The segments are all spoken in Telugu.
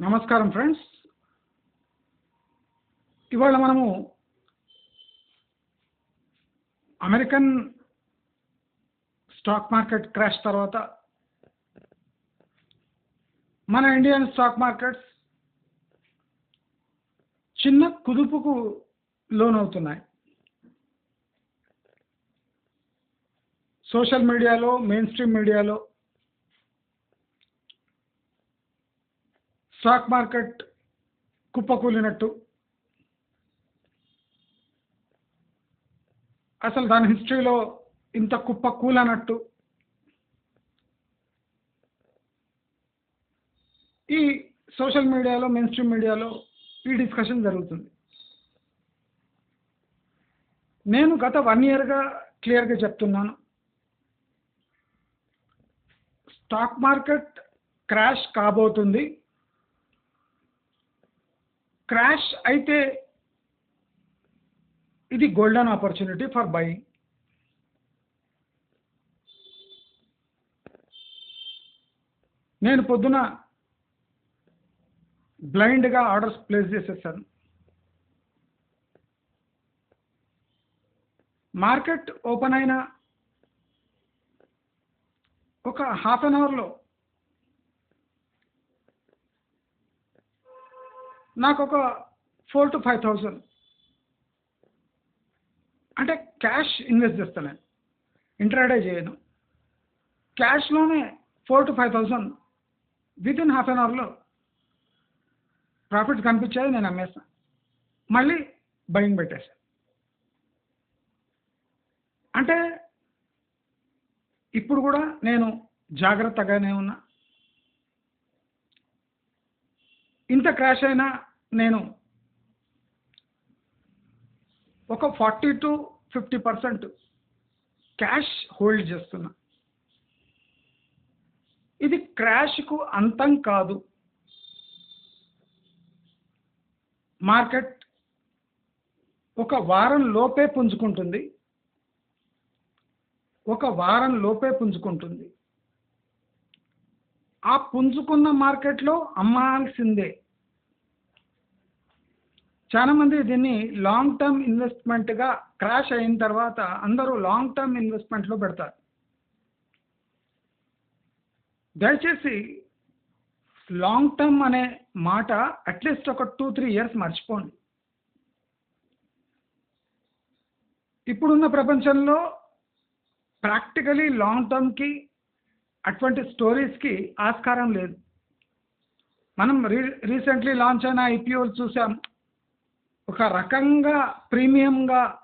నమస్కారం ఫ్రెండ్స్. ఇవాళ మనము అమెరికన్ స్టాక్ మార్కెట్ క్రాష్ తర్వాత మన ఇండియన్ స్టాక్ మార్కెట్స్ చిన్న కుదుపుకు లోనవుతున్నాయి. సోషల్ మీడియాలో మెయిన్ స్ట్రీమ్ మీడియాలో స్టాక్ మార్కెట్ కుప్పకూలినట్టు. అసలు దాని హిస్టరీలో ఇంత కుప్ప కూలనట్టు. ఈ సోషల్ మీడియాలో మెయిన్ స్ట్రీమ్ మీడియాలో ఈ డిస్కషన్ జరుగుతుంది. నేను గత వన్ ఇయర్గా క్లియర్గా చెప్తున్నాను. స్టాక్ మార్కెట్ క్రాష్ కాబోతుంది. క్రాష్ అయితే ఇది గోల్డెన్ ఆపర్చునిటీ ఫర్ బయింగ్. నేను పొద్దున బ్లైండ్గా ఆర్డర్స్ ప్లేస్ చేసేసాను. మార్కెట్ ఓపెన్ అయిన ఒక హాఫ్ అన్ అవర్లో నాకు ఒక ఫోర్ టు ఫైవ్ థౌజండ్ అంటే క్యాష్ ఇన్వెస్ట్ చేస్తాను నేను ఇంట్రాడే చేయను. క్యాష్లోనే four to five thousand with in half an అవర్లో ప్రాఫిట్ కనిపించేది నేను అమ్మేస్తాను మళ్ళీ బయింగ్ పెట్టేసాను అంటే ఇప్పుడు కూడా నేను జాగ్రత్తగానే ఉన్నా. ఇంత క్రాష్ అయినా నేను ఒక forty to fifty percent cash hold చేస్తున్నా. ఇది క్రాష్కు అంతం కాదు. మార్కెట్ ఒక వారం లోపే పుంజుకుంటుంది. ఒక వారం లోపే పుంజుకుంటుంది. ఆ పుంజుకున్న మార్కెట్లో అమ్మాల్సిందే. చాలా మంది దీన్ని లాంగ్ టర్మ్ ఇన్వెస్ట్మెంట్గా క్రాష్ అయిన తర్వాత అందరూ లాంగ్ టర్మ్ ఇన్వెస్ట్మెంట్లో పెడతారు. దయచేసి లాంగ్ టర్మ్ అనే మాట అట్లీస్ట్ ఒక టూ త్రీ ఇయర్స్ మర్చిపోండి. ఇప్పుడున్న ప్రపంచంలో ప్రాక్టికలీ లాంగ్ టర్మ్కి అటువంటి స్టోరీస్కి ఆస్కారం లేదు. మనం రీ రీసెంట్లీ లాంచ్ అయిన ఐపీఓలు చూసాం. ఒక రకంగా ప్రీమియంగా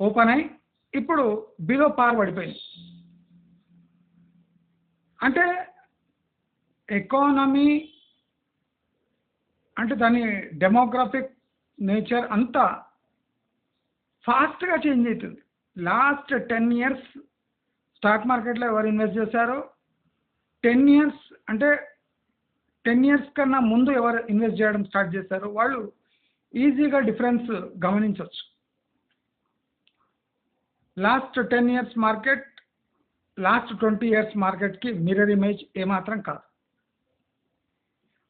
ఓపెన్ అయి ఇప్పుడు బిలో పార్ పడిపోయింది. అంటే ఎకానమీ అంటే దాని డెమోగ్రఫిక్ నేచర్ అంతా ఫాస్ట్గా చేంజ్ అవుతుంది. లాస్ట్ టెన్ ఇయర్స్ స్టాక్ మార్కెట్లో ఎవరు ఇన్వెస్ట్ చేశారో? టెన్ ఇయర్స్ అంటే టెన్ ఇయర్స్ కన్నా ముందు ఎవరు ఇన్వెస్ట్ చేయడం స్టార్ట్ చేశారో? వాళ్ళు ఈజీగా డిఫరెన్స్ గమనించవచ్చు. Last ten years market last twenty years మార్కెట్కి మిర్రర్ ఇమేజ్ ఏమాత్రం కాదు.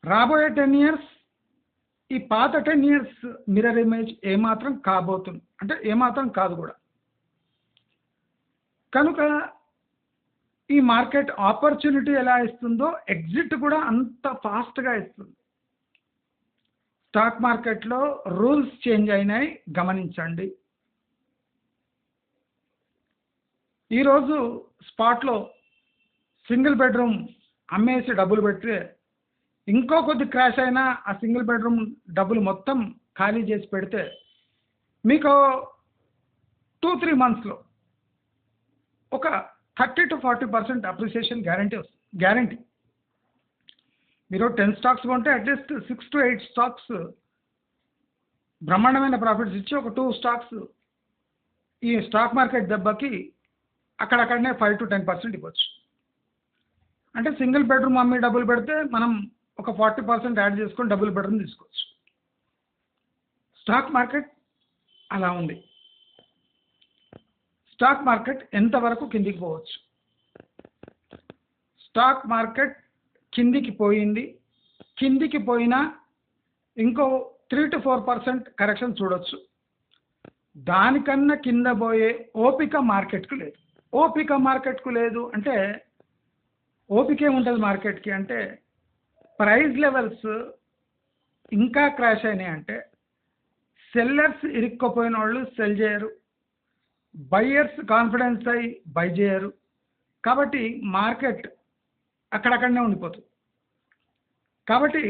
రాబోయే టెన్ ఇయర్స్ ఈ పాత టెన్ ఇయర్స్ మిర్రర్ ఇమేజ్ ఏమాత్రం కాబోతుంది అంటే ఏమాత్రం కాదు కూడా. కనుక ఈ మార్కెట్ ఆపర్చునిటీ ఎలా ఇస్తుందో ఎగ్జిట్ కూడా అంత ఫాస్ట్గా ఇస్తుంది. స్టాక్ మార్కెట్లో రూల్స్ చేంజ్ అయినాయి గమనించండి. ఈరోజు స్పాట్లో సింగిల్ బెడ్రూమ్ అమ్మేసి డబ్బులు పెడితే ఇంకో కొద్ది క్రాష్ అయినా ఆ సింగిల్ బెడ్రూమ్ డబ్బులు మొత్తం ఖాళీ చేసి పెడితే మీకు టూ త్రీ మంత్స్లో ఒక thirty to forty percent appreciation guarantee వస్తుంది గ్యారంటీ. మీరు టెన్ స్టాక్స్ కొంటే at least six to eight stocks బ్రహ్మాండమైన ప్రాఫిట్స్ ఇచ్చి ఒక టూ స్టాక్స్ ఈ స్టాక్ మార్కెట్ దెబ్బకి అక్కడక్కడనే ఫైవ్ టు టెన్ పర్సెంట్ ఇవ్వచ్చు. అంటే సింగిల్ బెడ్రూమ్ అమ్మి డబ్బులు పెడితే మనం ఒక ఫార్టీ పర్సెంట్ యాడ్ చేసుకొని డబుల్ బెడ్రూమ్ తీసుకోవచ్చు. స్టాక్ మార్కెట్ అలా ఉంది. స్టాక్ మార్కెట్ ఎంతవరకు కిందికి పోవచ్చు? స్టాక్ మార్కెట్ కిందికి పోయింది. కిందికి పోయినా ఇంకో three to four percent correction చూడొచ్చు. దానికన్నా కింద పోయే ఓపిక మార్కెట్కు లేదు. ఓపిక మార్కెట్కు లేదు అంటే ఓపిక ఏముంటుంది మార్కెట్కి అంటే ప్రైస్ లెవెల్స్ ఇంకా క్రాష్ అయినాయి అంటే సెల్లర్స్ ఇరుక్కుపోయిన వాళ్ళు సెల్ చేయరు. బయ్యర్స్ కాన్ఫిడెన్స్ అయి బై చేయరు. కాబట్టి మార్కెట్ అక్కడక్కడనే ఉండిపోతుంది. కాబట్టి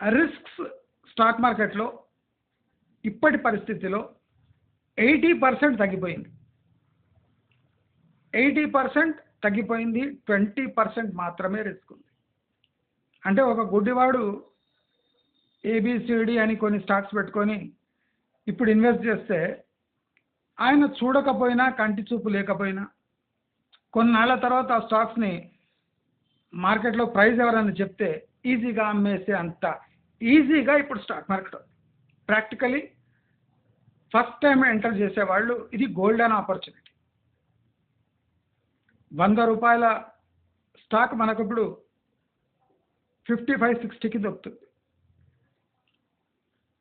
రిస్క్స్ స్టాక్ మార్కెట్లో ఇప్పటి పరిస్థితిలో ఎయిటీ పర్సెంట్ తగ్గిపోయింది. ఎయిటీ పర్సెంట్ తగ్గిపోయింది ట్వంటీ పర్సెంట్ మాత్రమే రిస్క్ ఉంది. అంటే ఒక గుడ్డివాడు ఏబిసిడి అని కొన్ని స్టాక్స్ పెట్టుకొని ఇప్పుడు ఇన్వెస్ట్ చేస్తే ఆయన చూడకపోయినా కంటి చూపు లేకపోయినా కొన్నాళ్ళ తర్వాత ఆ స్టాక్స్ని మార్కెట్లో ప్రైస్ ఎవరైనా చెప్తే ఈజీగా అమ్మేసే అంత ఈజీగా ఇప్పుడు స్టాక్ మార్కెట్ ఉంది. ప్రాక్టికలీ ఫస్ట్ టైం ఎంటర్ చేసేవాళ్ళు ఇది గోల్డెన్ ఆపర్చునిటీ. వంద రూపాయల స్టాక్ మనకు ఇప్పుడు ఫిఫ్టీ ఫైవ్ సిక్స్టీకి దొరుకుతుంది.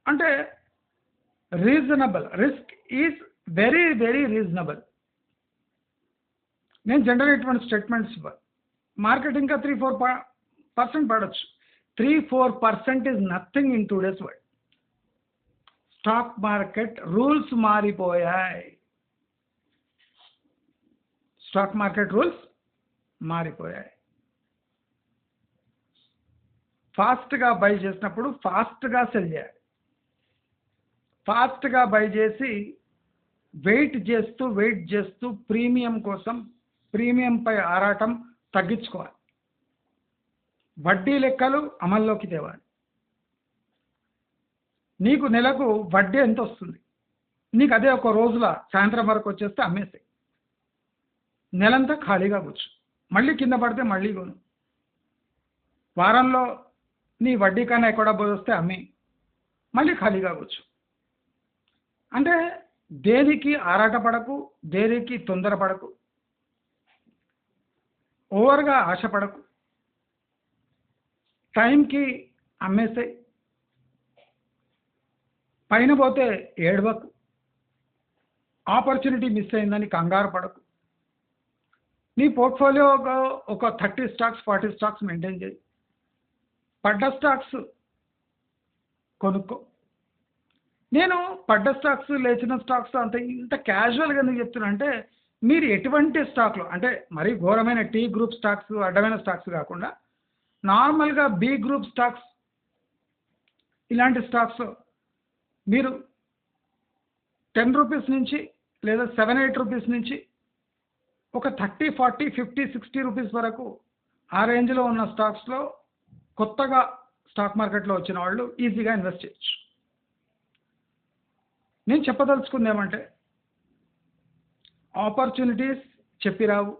అంటే reasonable. Risk is very very reasonable. నేను జనరల్ ఇటువంటి స్టేట్మెంట్స్ ఇవ్వాలి మార్కెట్ ఇంకా త్రీ ఫోర్ పర్సెంట్ పడవచ్చు three four percent is nothing in today's world stock market rules మారిపోయాయి. స్టాక్ మార్కెట్ రూల్స్ మారిపోయాయి. ఫాస్ట్గా బై చేసినప్పుడు ఫాస్ట్గా సెల్ చేయాలి. ఫాస్ట్గా బై చేసి వెయిట్ చేస్తూ వెయిట్ చేస్తూ ప్రీమియం కోసం ప్రీమియంపై ఆరాటం తగ్గించుకోవాలి. వడ్డీ లెక్కలు అమల్లోకి తేవాలి. నీకు నెలకు వడ్డీ ఎంత వస్తుంది నీకు అదే ఒక రోజుల సాయంత్రం వరకు వచ్చేస్తే అమ్మేస్తాయి నెలంతా ఖాళీగా కూర్చు. మళ్ళీ కింద పడితే మళ్ళీ కొను. వారంలో నీ వడ్డీ కన్నా ఎక్కడ వస్తే అమ్మి. మళ్ళీ ఖాళీగా కూర్చు. అంటే దేనికి ఆరాటపడకు దేనికి తొందరపడకు? ఓవర్గా ఆశపడకు. టైంకి అమ్మేసాయి పైన పోతే ఏడవకు. ఆపర్చునిటీ మిస్ అయిందని కంగారు పడకు. నీ పోర్ట్ఫోలియో ఒక thirty stocks forty stocks maintain చేయి. పడ్డ స్టాక్స్ కొనుక్కో. నేను పడ్డ స్టాక్స్ లేచిన స్టాక్స్ అంత ఇంత క్యాజువల్గా ఎందుకు చెప్తున్నా అంటే మీరు ఎటువంటి స్టాక్లో అంటే మరీ ఘోరమైన టీ గ్రూప్ స్టాక్స్ అడ్డమైన స్టాక్స్ కాకుండా నార్మల్గా బి గ్రూప్ స్టాక్స్ ఇలాంటి స్టాక్స్ మీరు టెన్ రూపీస్ నుంచి లేదా సెవెన్ ఎయిట్ రూపీస్ నుంచి ఒక thirty forty fifty sixty rupees వరకు ఆ రేంజ్లో ఉన్న స్టాక్స్లో కొత్తగా స్టాక్ మార్కెట్లో వచ్చిన వాళ్ళు ఈజీగా ఇన్వెస్ట్ చేయొచ్చు. నేను చెప్పదలుచుకుంది ఏమంటే ఆపర్చునిటీస్ చెప్పిరావు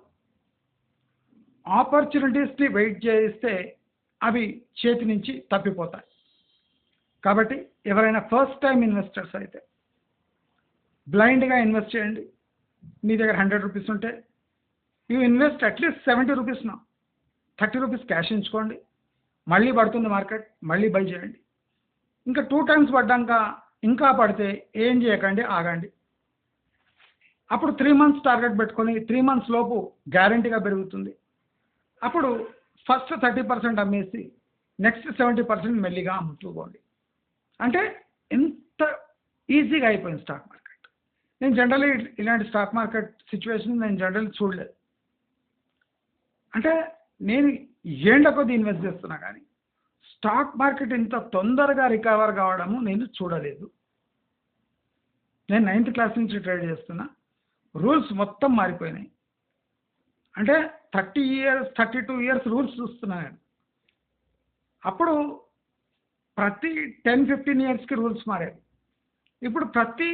ఆపర్చునిటీస్ని వెయిట్ చేయిస్తే అవి చేతి నుంచి తప్పిపోతాయి. కాబట్టి ఎవరైనా ఫస్ట్ టైం ఇన్వెస్టర్స్ అయితే బ్లైండ్గా ఇన్వెస్ట్ చేయండి. మీ దగ్గర హండ్రెడ్ రూపీస్ ఉంటే you invest at least seventy rupees నా థర్టీ రూపీస్ క్యాష్ ఉంచుకోండి మళ్ళీ పడుతుంది మార్కెట్ మళ్ళీ బై చేయండి. ఇంకా టూ టైమ్స్ పడ్డాక ఇంకా పడితే ఏం చేయకండి ఆగండి. అప్పుడు త్రీ మంత్స్ టార్గెట్ పెట్టుకొని త్రీ మంత్స్ లోపు గ్యారంటీగా పెరుగుతుంది. అప్పుడు ఫస్ట్ థర్టీ పర్సెంట్ అమ్మేసి నెక్స్ట్ సెవెంటీ పర్సెంట్ మెల్లిగా అమ్ముకోండి. అంటే ఎంత ఈజీగా అయిపోయింది స్టాక్ మార్కెట్ నేను జనరల్లీ ఇలాంటి స్టాక్ మార్కెట్ సిచ్యువేషన్ నేను జనరల్ చూడలేదు. అంటే నేను ఏండ్ల కొద్ది ఇన్వెస్ట్ చేస్తున్నా కానీ స్టాక్ మార్కెట్ ఇంత తొందరగా రికవర్ కావడము నేను చూడలేదు. నేను నైన్త్ క్లాస్ నుంచి ట్రేడ్ చేస్తున్నా. రూల్స్ మొత్తం మారిపోయినాయి. అంటే thirty years thirty two years rules చూస్తున్నా అప్పుడు ప్రతి టెన్ ఫిఫ్టీన్ ఇయర్స్కి రూల్స్ మారాయి. ఇప్పుడు ప్రతి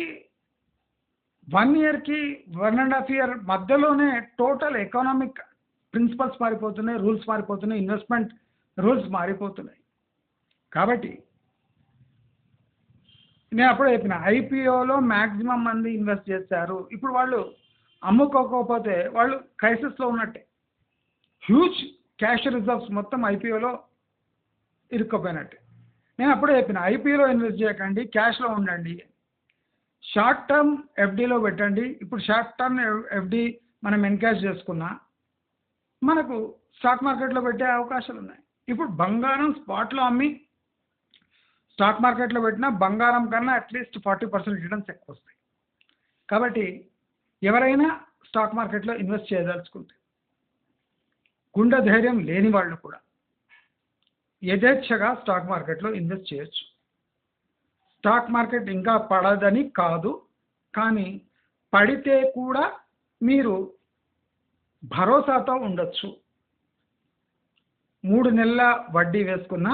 వన్ ఇయర్కి వన్ అండ్ హాఫ్ ఇయర్ మధ్యలోనే టోటల్ ఎకనామిక్ ప్రిన్సిపల్స్ మారిపోతున్నాయి రూల్స్ మారిపోతున్నాయి ఇన్వెస్ట్మెంట్ రూల్స్ మారిపోతున్నాయి. కాబట్టి నేను అప్పుడే చెప్పిన ఐపీఓలో మ్యాక్సిమం మంది ఇన్వెస్ట్ చేశారు ఇప్పుడు వాళ్ళు అమ్ముకోకపోతే వాళ్ళు క్రైసిస్లో ఉన్నట్టే. హ్యూజ్ క్యాష్ రిజర్వ్స్ మొత్తం ఐపీఓలో ఇరుక్కుపోయినట్టే. నేను అప్పుడే చెప్పిన ఐపీఓలో ఇన్వెస్ట్ చేయకండి క్యాష్లో ఉండండి. షార్ట్ టర్మ్ ఎఫ్డీలో పెట్టండి. ఇప్పుడు షార్ట్ టర్మ్ ఎఫ్డీ మనం ఎన్కాష్ చేసుకున్నా మనకు స్టాక్ మార్కెట్లో పెట్టే అవకాశాలు ఉన్నాయి ఇప్పుడు బంగారం స్పాట్లో అమ్మి స్టాక్ మార్కెట్లో పెట్టినా బంగారం కన్నా అట్లీస్ట్ ఫార్టీ పర్సెంట్ రిటర్న్స్ ఎక్కువ వస్తాయి. కాబట్టి ఎవరైనా స్టాక్ మార్కెట్లో ఇన్వెస్ట్ చేయదలుచుకుంటే గుండె ధైర్యం లేని వాళ్ళు కూడా యథేచ్ఛగా స్టాక్ మార్కెట్లో ఇన్వెస్ట్ చేయొచ్చు. స్టాక్ మార్కెట్ ఇంకా పడదని కాదు కానీ పడితే కూడా మీరు భరోసాతో ఉండొచ్చు. మూడు నెలల వడ్డీ వేసుకున్న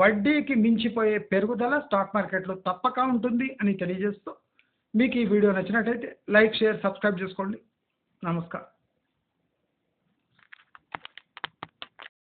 వడ్డీకి మించిపోయే పెరుగుదల స్టాక్ మార్కెట్లో తప్పక ఉంటుంది అని తెలియజేస్తూ మీకు ఈ వీడియో నచ్చినట్టయితే లైక్ షేర్ సబ్స్క్రైబ్ చేసుకోండి. నమస్కారం.